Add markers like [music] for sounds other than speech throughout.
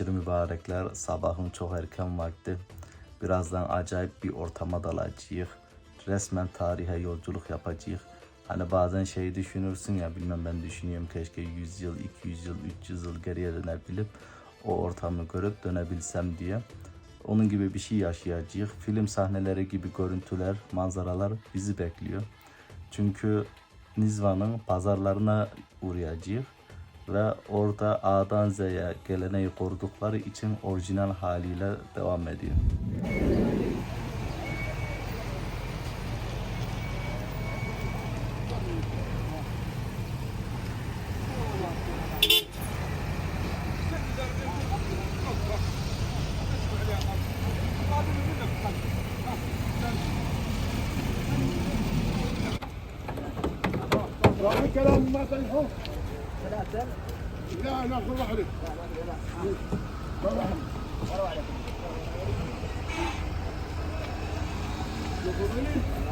Aşırı mübarekler sabahın çok erken vakti. Birazdan acayip bir ortama dalacağız. Resmen tarihe yolculuk yapacağız. Hani bazen şey düşünürsün ya bilmem ben düşünüyorum keşke 100 yıl, 200 yıl, 300 yıl geriye dönebilip o ortamı görüp dönebilsem diye. Onun gibi bir şey yaşayacağız. Film sahneleri gibi görüntüler, manzaralar bizi bekliyor. Çünkü Nizva'nın pazarlarına uğrayacağız ve orada A'dan Z'ye geleneği korudukları için orijinal haliyle devam ediyor. Right, get. تنحو لا ناخذ واحدة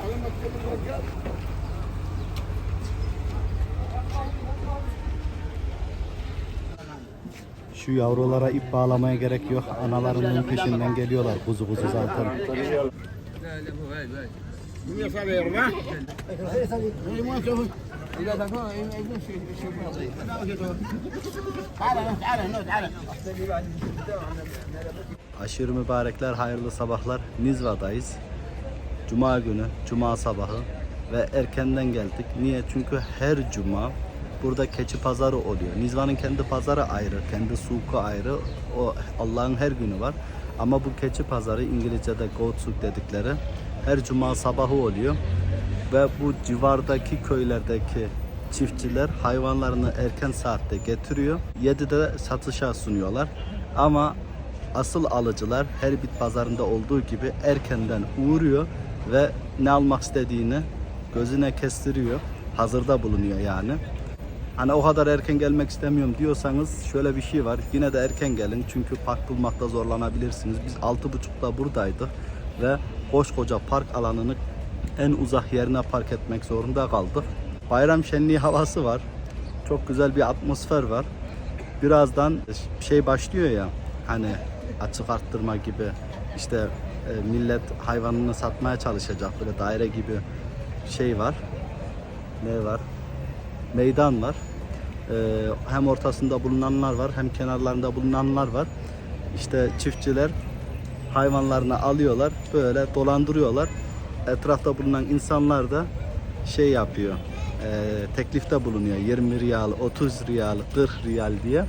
على مكتب الرجال Şu yavrulara ip bağlamaya gerek yok. Analarının peşinden geliyorlar kuzu kuzu zaten. من يسار يرمى هي ما تسوي تعال تعال هنا تعال Aşırı mübarekler, hayırlı sabahlar. Nizva'dayız. Cuma günü, cuma sabahı ve erkenden geldik. Niye? Çünkü her cuma burada keçi pazarı oluyor. Nizva'nın kendi pazarı ayrı, kendi suku ayrı. O Allah'ın her günü var. Ama bu keçi pazarı İngilizce'de goat souk dedikleri her cuma sabahı oluyor. Ve bu civardaki köylerdeki çiftçiler hayvanlarını erken saatte getiriyor. 7'de satışa sunuyorlar. Ama asıl alıcılar her bit pazarında olduğu gibi erkenden uğruyor ve ne almak istediğini gözüne kestiriyor. Hazırda bulunuyor yani. Hani o kadar erken gelmek istemiyorum diyorsanız şöyle bir şey var. Yine de erken gelin çünkü park bulmakta zorlanabilirsiniz. Biz 6.30'da buradaydık ve koskoca park alanını en uzak yerine park etmek zorunda kaldık. Bayram şenliği havası var. Çok güzel bir atmosfer var. Birazdan şey başlıyor ya hani açık arttırma gibi işte e, millet hayvanını satmaya çalışacak böyle daire gibi şey var. Ne var? Meydan var. E, hem ortasında bulunanlar var hem kenarlarında bulunanlar var. İşte çiftçiler hayvanlarını alıyorlar böyle dolandırıyorlar. Etrafta bulunan insanlar da şey yapıyor. e, teklifte bulunuyor 20 riyal, 30 riyal, 40 riyal diye.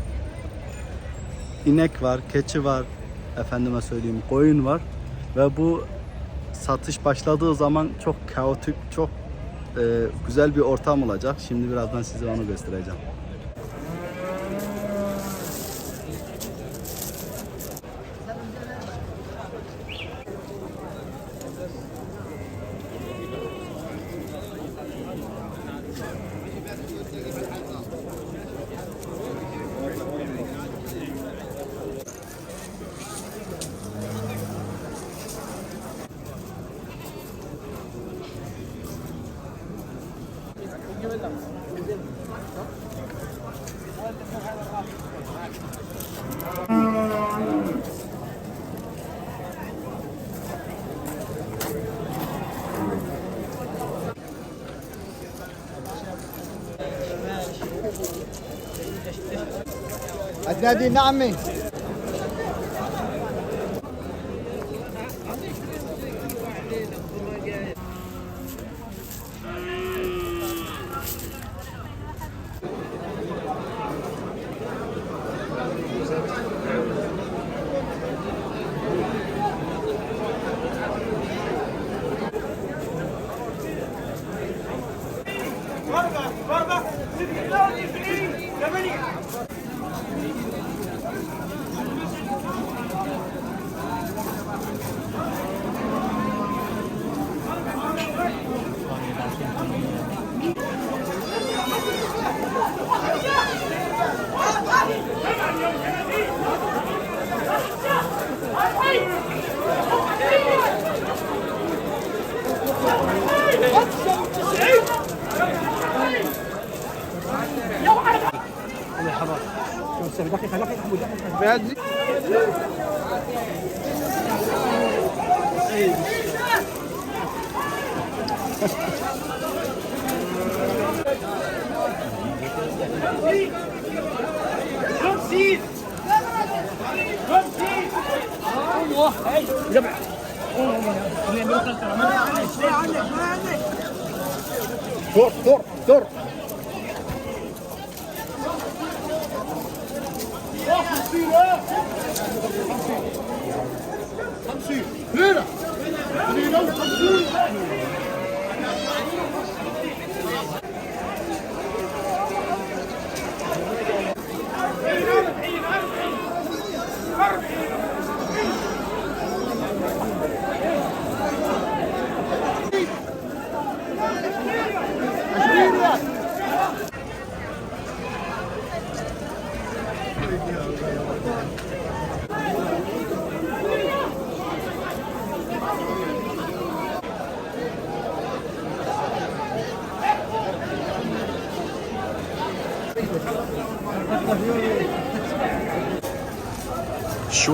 İnek var, keçi var, efendime söyleyeyim koyun var ve bu satış başladığı zaman çok kaotik, çok e, güzel bir ortam olacak. Şimdi birazdan size onu göstereceğim. أدنادي نعمي لحظة دقيقة دقيقة حمود الله جمع دور دور دور. بعد Dur dur dur.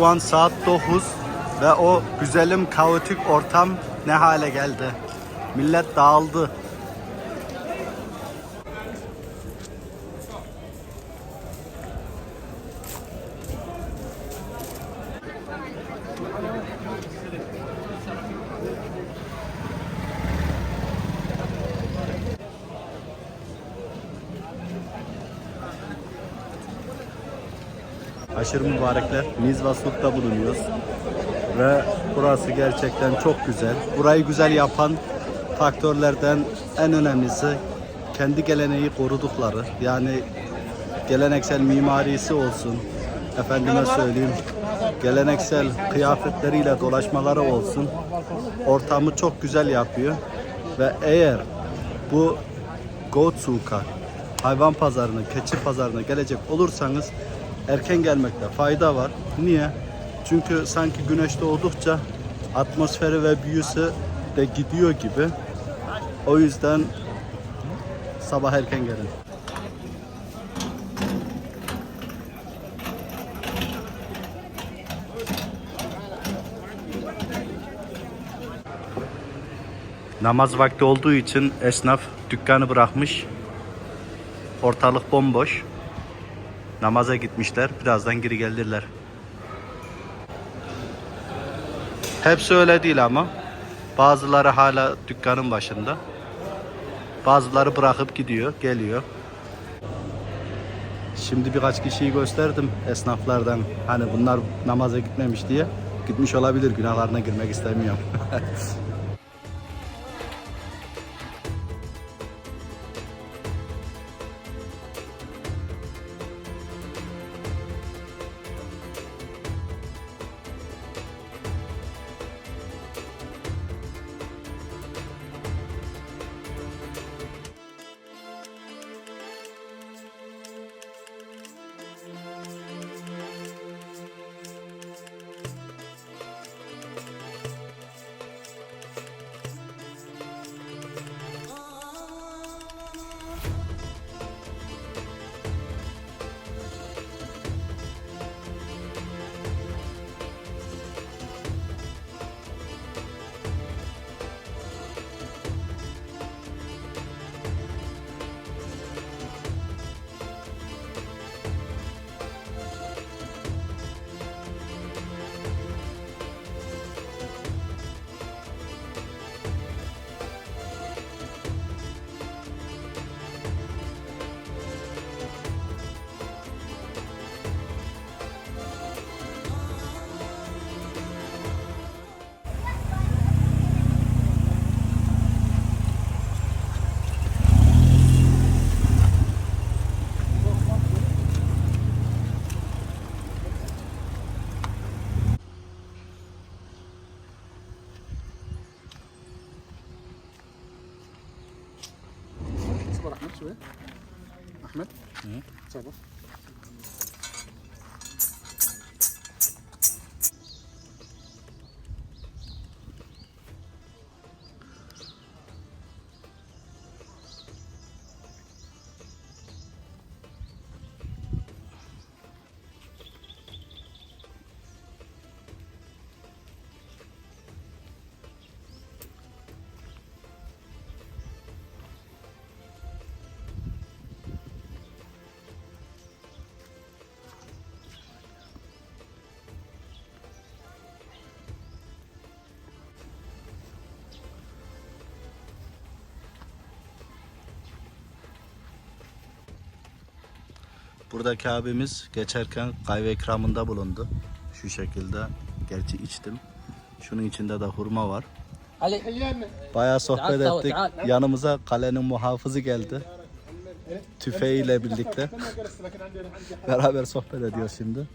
Şu an saat 9 ve o güzelim kaotik ortam ne hale geldi. Millet dağıldı. Aşırı mübarekler. Nizvasut'ta bulunuyoruz. Ve burası gerçekten çok güzel. Burayı güzel yapan faktörlerden en önemlisi kendi geleneği korudukları. Yani geleneksel mimarisi olsun. Efendime söyleyeyim. Geleneksel kıyafetleriyle dolaşmaları olsun. Ortamı çok güzel yapıyor. Ve eğer bu Goatsuka hayvan pazarına, keçi pazarına gelecek olursanız erken gelmekte fayda var. Niye? Çünkü sanki güneş doğdukça atmosferi ve büyüsü de gidiyor gibi. O yüzden sabah erken gelin. Namaz vakti olduğu için esnaf dükkanı bırakmış. Ortalık bomboş. Namaza gitmişler. Birazdan geri gelirler. Hepsi öyle değil ama. Bazıları hala dükkanın başında. Bazıları bırakıp gidiyor, geliyor. Şimdi birkaç kişiyi gösterdim esnaflardan. Hani bunlar namaza gitmemiş diye. Gitmiş olabilir. Günahlarına girmek istemiyorum. [laughs] اخبر أحمد شوية. أحمد. تفضل. Buradaki abimiz geçerken kahve ikramında bulundu. Şu şekilde. Gerçi içtim. Şunun içinde de hurma var. Bayağı sohbet ettik. Yanımıza kalenin muhafızı geldi. Tüfeğiyle birlikte. Beraber sohbet ediyor şimdi.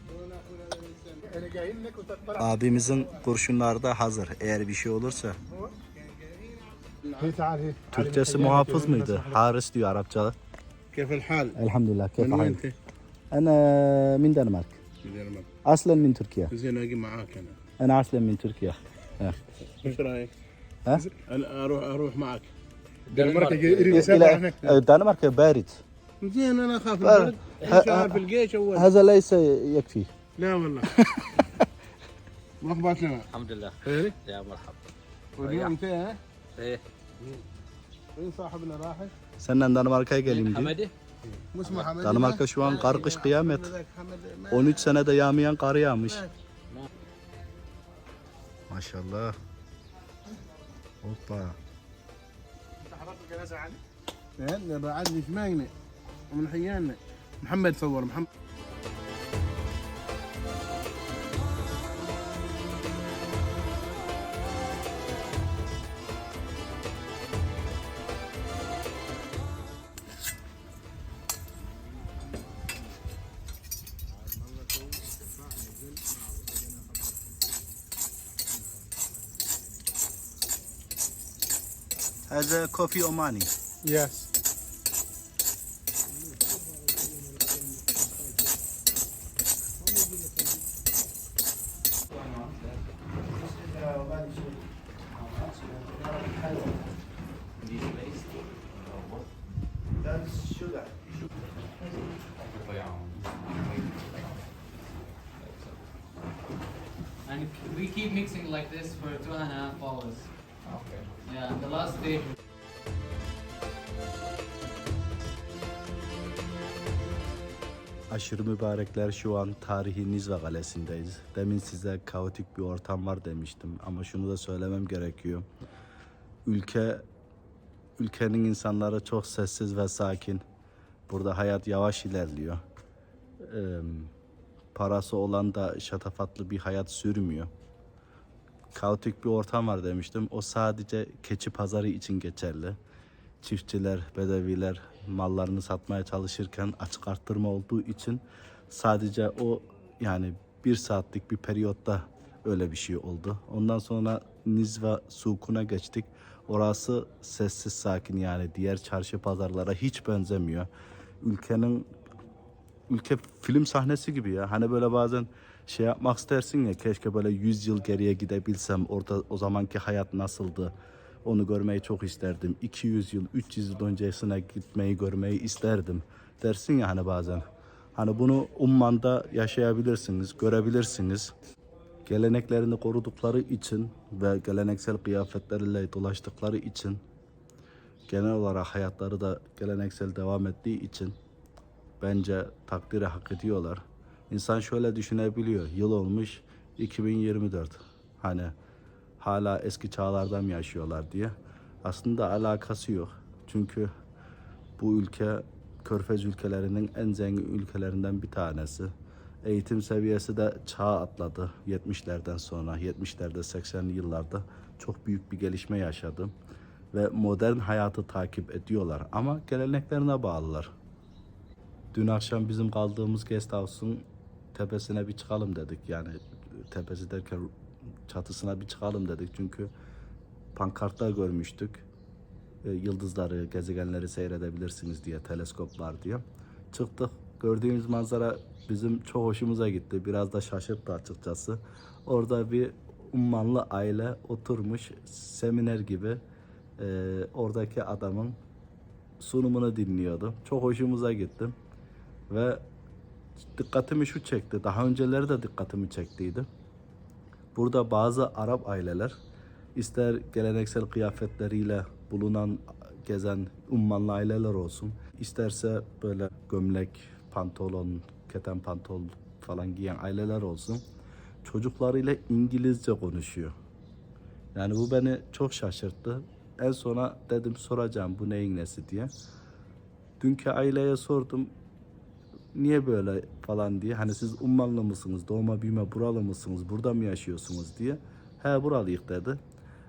Abimizin kurşunları da hazır. Eğer bir şey olursa. Türkçesi muhafız mıydı? Haris diyor Arapçada. Elhamdülillah. Keyfe. أنا من دنمارك. من دنمارك. أصلا من تركيا. زين أجي معاك أنا. أنا أصلا من تركيا. آه. إيش رأيك؟ ها؟ أنا أروح أروح معك دنمارك آه، دنمارك. بارد. زين أنا أخاف آه. البرد. في الجيش أول؟ هذا ليس يكفي. لا والله. [laughs] ما لنا؟ الحمد لله. إيه؟ يا مرحبا. واليوم فيها؟ إيه. وين صاحبنا راحت؟ سنان دنمارك قال حمدي Danimarka şu an kar kış kıyamet. حمد 13 senede yağmayan kar yağmış. Maşallah. Hoppa. هلا بعدني شمايني ومن حيانا محمد صور محمد The coffee, Omani. Yes. And we keep mixing like this for two and a half hours. Okay. Yeah, the last day. Aşırı mübarekler şu an tarihi Nizva Kalesi'ndeyiz. Demin size kaotik bir ortam var demiştim ama şunu da söylemem gerekiyor. Ülke ülkenin insanları çok sessiz ve sakin. Burada hayat yavaş ilerliyor. Ee, parası olan da şatafatlı bir hayat sürmüyor. Kaotik bir ortam var demiştim. O sadece keçi pazarı için geçerli. Çiftçiler, bedeviler mallarını satmaya çalışırken açık arttırma olduğu için sadece o yani bir saatlik bir periyotta öyle bir şey oldu. Ondan sonra Nizva Sukuna geçtik. Orası sessiz sakin yani diğer çarşı pazarlara hiç benzemiyor. Ülkenin ülke film sahnesi gibi ya. Hani böyle bazen şey yapmak istersin ya keşke böyle 100 yıl geriye gidebilsem orada o zamanki hayat nasıldı onu görmeyi çok isterdim. 200 yıl 300 yıl öncesine gitmeyi görmeyi isterdim dersin ya hani bazen. Hani bunu Umman'da yaşayabilirsiniz, görebilirsiniz. Geleneklerini korudukları için ve geleneksel kıyafetleriyle dolaştıkları için genel olarak hayatları da geleneksel devam ettiği için bence takdiri hak ediyorlar. İnsan şöyle düşünebiliyor. Yıl olmuş 2024. Hani hala eski çağlardan mı yaşıyorlar diye. Aslında alakası yok. Çünkü bu ülke Körfez ülkelerinin en zengin ülkelerinden bir tanesi. Eğitim seviyesi de çağ atladı 70'lerden sonra. 70'lerde 80'li yıllarda çok büyük bir gelişme yaşadı. Ve modern hayatı takip ediyorlar ama geleneklerine bağlılar. Dün akşam bizim kaldığımız guest house'un tepesine bir çıkalım dedik. Yani tepesi derken çatısına bir çıkalım dedik. Çünkü pankartlar görmüştük. E, Yıldızları, gezegenleri seyredebilirsiniz diye, teleskop var diye. Çıktık. Gördüğümüz manzara bizim çok hoşumuza gitti. Biraz da şaşırttı açıkçası. Orada bir ummanlı aile oturmuş seminer gibi e, oradaki adamın sunumunu dinliyordu. Çok hoşumuza gitti. Ve dikkatimi şu çekti. Daha önceleri de dikkatimi çektiydi. Burada bazı Arap aileler ister geleneksel kıyafetleriyle bulunan gezen ummanlı aileler olsun. isterse böyle gömlek, pantolon, keten pantol falan giyen aileler olsun. Çocuklarıyla İngilizce konuşuyor. Yani bu beni çok şaşırttı. En sona dedim soracağım bu neyin nesi diye. Dünkü aileye sordum. Niye böyle falan diye. Hani siz Ummanlı mısınız? Doğma büyüme buralı mısınız? Burada mı yaşıyorsunuz diye. He buralıyık dedi.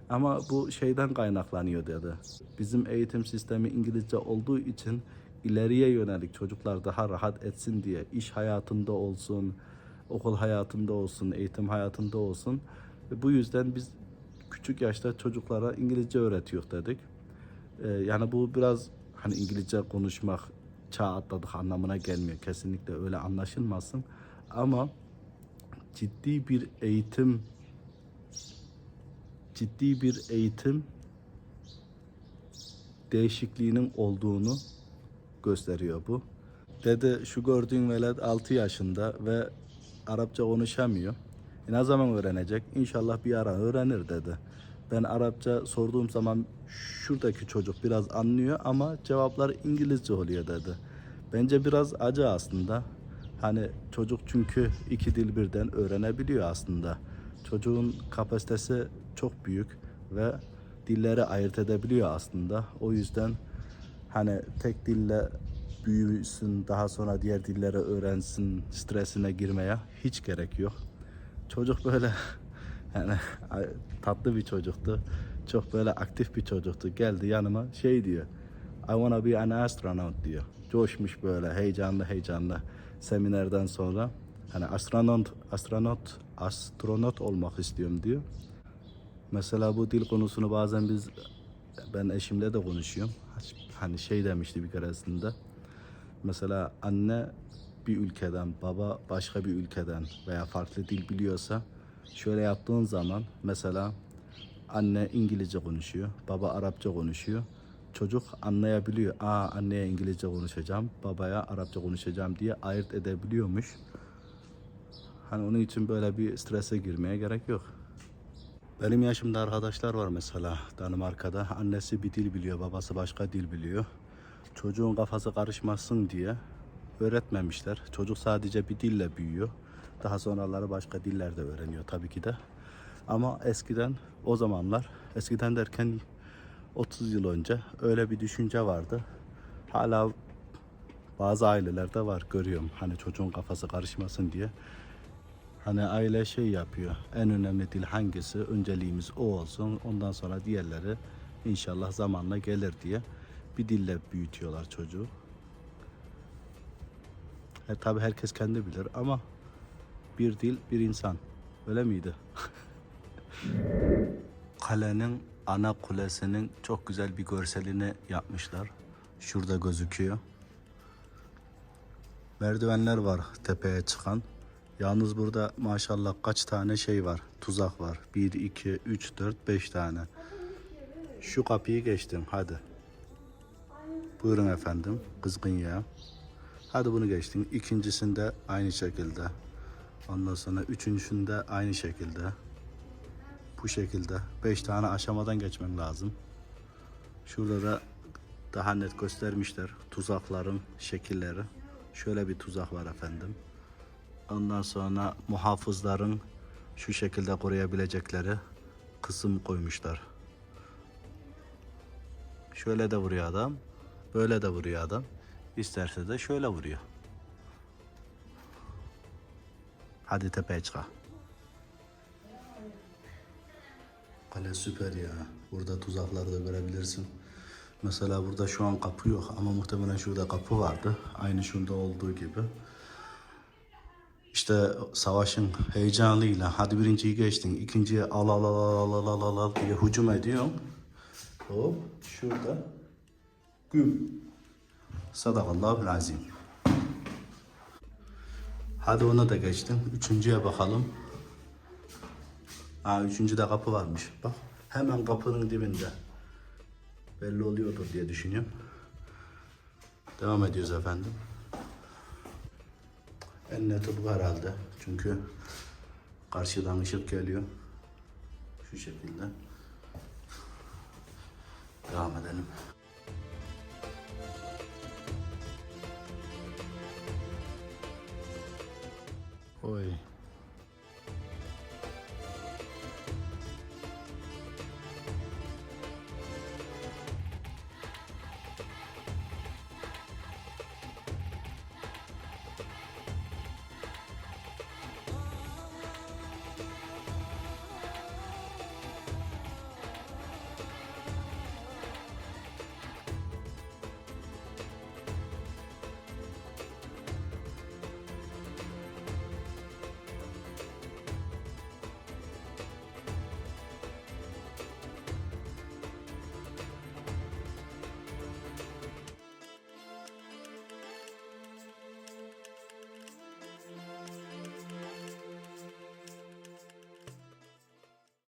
Ama bu şeyden kaynaklanıyor dedi. Bizim eğitim sistemi İngilizce olduğu için ileriye yönelik çocuklar daha rahat etsin diye iş hayatında olsun, okul hayatında olsun, eğitim hayatında olsun. Bu yüzden biz küçük yaşta çocuklara İngilizce öğretiyor dedik. Ee, yani bu biraz hani İngilizce konuşmak çağ atladık anlamına gelmiyor. Kesinlikle öyle anlaşılmasın. Ama ciddi bir eğitim ciddi bir eğitim değişikliğinin olduğunu gösteriyor bu. Dedi şu gördüğün velet 6 yaşında ve Arapça konuşamıyor. E ne zaman öğrenecek? İnşallah bir ara öğrenir dedi. Ben Arapça sorduğum zaman şuradaki çocuk biraz anlıyor ama cevaplar İngilizce oluyor dedi. Bence biraz acı aslında. Hani çocuk çünkü iki dil birden öğrenebiliyor aslında. Çocuğun kapasitesi çok büyük ve dilleri ayırt edebiliyor aslında. O yüzden hani tek dille büyüsün daha sonra diğer dilleri öğrensin stresine girmeye hiç gerek yok. Çocuk böyle yani [laughs] tatlı bir çocuktu. Çok böyle aktif bir çocuktu. Geldi yanıma şey diyor. I wanna be an astronaut diyor. Coşmuş böyle heyecanlı heyecanlı seminerden sonra. Hani astronot, astronot, astronot olmak istiyorum diyor. Mesela bu dil konusunu bazen biz ben eşimle de konuşuyorum. Hani şey demişti bir keresinde. Mesela anne bir ülkeden, baba başka bir ülkeden veya farklı dil biliyorsa şöyle yaptığın zaman mesela anne İngilizce konuşuyor, baba Arapça konuşuyor. Çocuk anlayabiliyor. Aa anneye İngilizce konuşacağım, babaya Arapça konuşacağım diye ayırt edebiliyormuş. Hani onun için böyle bir strese girmeye gerek yok. Benim yaşımda arkadaşlar var mesela Danimarka'da. Annesi bir dil biliyor, babası başka dil biliyor. Çocuğun kafası karışmasın diye öğretmemişler. Çocuk sadece bir dille büyüyor. Daha sonraları başka diller de öğreniyor tabii ki de. Ama eskiden o zamanlar, eskiden derken 30 yıl önce öyle bir düşünce vardı. Hala bazı ailelerde var görüyorum. Hani çocuğun kafası karışmasın diye. Hani aile şey yapıyor. En önemli dil hangisi? Önceliğimiz o olsun. Ondan sonra diğerleri inşallah zamanla gelir diye bir dille büyütüyorlar çocuğu. E, tabi herkes kendi bilir ama bir dil bir insan. Öyle miydi? [laughs] Kalenin ana kulesinin çok güzel bir görselini yapmışlar. Şurada gözüküyor. Merdivenler var tepeye çıkan. Yalnız burada maşallah kaç tane şey var. Tuzak var. 1, 2, 3, 4, 5 tane. Şu kapıyı geçtim hadi. Buyurun efendim. Kızgın ya. Hadi bunu geçtin. İkincisinde aynı şekilde. Ondan sonra üçüncüsünde aynı şekilde. Bu şekilde. Beş tane aşamadan geçmen lazım. Şurada da daha net göstermişler tuzakların şekilleri. Şöyle bir tuzak var efendim. Ondan sonra muhafızların şu şekilde koruyabilecekleri kısım koymuşlar. Şöyle de vuruyor adam. Böyle de vuruyor adam. İsterse de şöyle vuruyor. Hadi tepeye çıkalım. Kale süper ya. Burada tuzakları da görebilirsin. Mesela burada şu an kapı yok ama muhtemelen şurada kapı vardı. Aynı şunda olduğu gibi. İşte savaşın heyecanıyla hadi birinciyi geçtin. ikinciye al al al al al al al, al diye hücum ediyorsun. Hop şurada güm. Sadakallahu azim. Hadi ona da geçtin. Üçüncüye bakalım. Aa, üçüncüde kapı varmış. Bak hemen kapının dibinde. Belli oluyordur diye düşünüyorum. Devam ediyoruz efendim. En neti bu herhalde. Çünkü karşıdan ışık geliyor. Şu şekilde. Devam edelim. Oi.